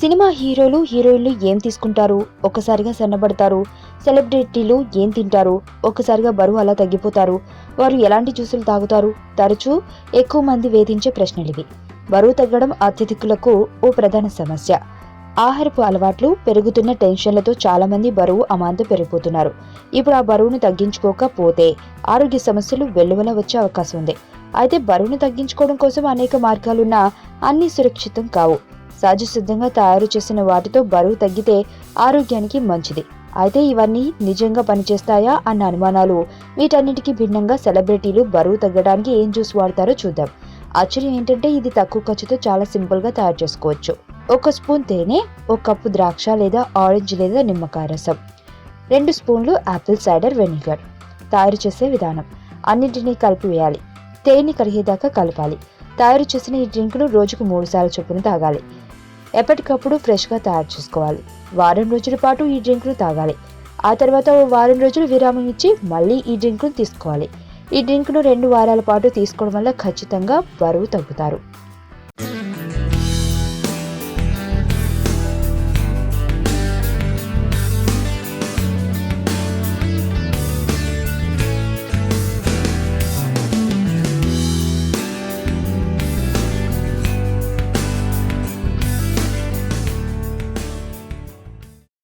Cinema హీరోలు హీరోయిన్లు ఏం తీసుకుంటారు? ఒక్కసారిగా సన్నబడతారు. సెలబ్రిటీలు ఏం తింటారు? ఒక్కసారిగా బరువు అలా తగ్గిపోతారు. వారు ఎలాంటి జ్యూసులు తాగుతారు? తరచూ ఎక్కువ మంది వేధించే ప్రశ్నలివి బరువు తగ్గడం అత్యధికులకు ఓ ప్రధాన సమస్య. ఆహారపు అలవాట్లు పెరుగుతున్న టెన్షన్లతో చాలామంది బరువు అమాంతం పెరిగిపోతున్నారు. ఇప్పుడు ఆ బరువును తగ్గించుకోకపోతే ఆరోగ్య సమస్యలు వెల్లువల వచ్చే అవకాశం ఉంది. అయితే బరువును తగ్గించుకోవడం కోసం అనేక మార్గాలున్నా అన్ని సురక్షితం కావు. సహజ సిద్ధంగా తయారు చేసిన వాటితో బరువు తగ్గితే ఆరోగ్యానికి మంచిది. అయితే ఇవన్నీ నిజంగా పనిచేస్తాయా అన్న అనుమానాలు. వీటన్నిటికీ భిన్నంగా సెలబ్రిటీలు బరువు తగ్గడానికి ఏం జ్యూస్ వాడతారో చూద్దాం. ఆశ్చర్యం ఏంటంటే ఇది తక్కువ ఖర్చుతో చాలా సింపుల్గా తయారు చేసుకోవచ్చు. ఒక స్పూన్ తేనె ఒక కప్పు ద్రాక్ష లేదా ఆరెంజ్ లేదా నిమ్మకాయ రసం రెండు స్పూన్లు యాపిల్ సైడర్ వెనిగర్ తయారు చేసే విధానం. అన్నింటినీ కలిపివేయాలి తేనె కరిగేదాకా కలపాలి. తయారు చేసిన ఈ డ్రింక్ను రోజుకు మూడు సార్లు చొప్పున తాగాలి. ఎప్పటికప్పుడు ఫ్రెష్గా తయారు చేసుకోవాలి. వారం రోజుల పాటు ఈ డ్రింక్ను తాగాలి. ఆ తర్వాత ఓ వారం రోజులు విరామం ఇచ్చి మళ్ళీ ఈ డ్రింక్ను తీసుకోవాలి. ఈ డ్రింక్ను రెండు వారాల పాటు తీసుకోవడం వల్ల ఖచ్చితంగా బరువు తగ్గుతారు.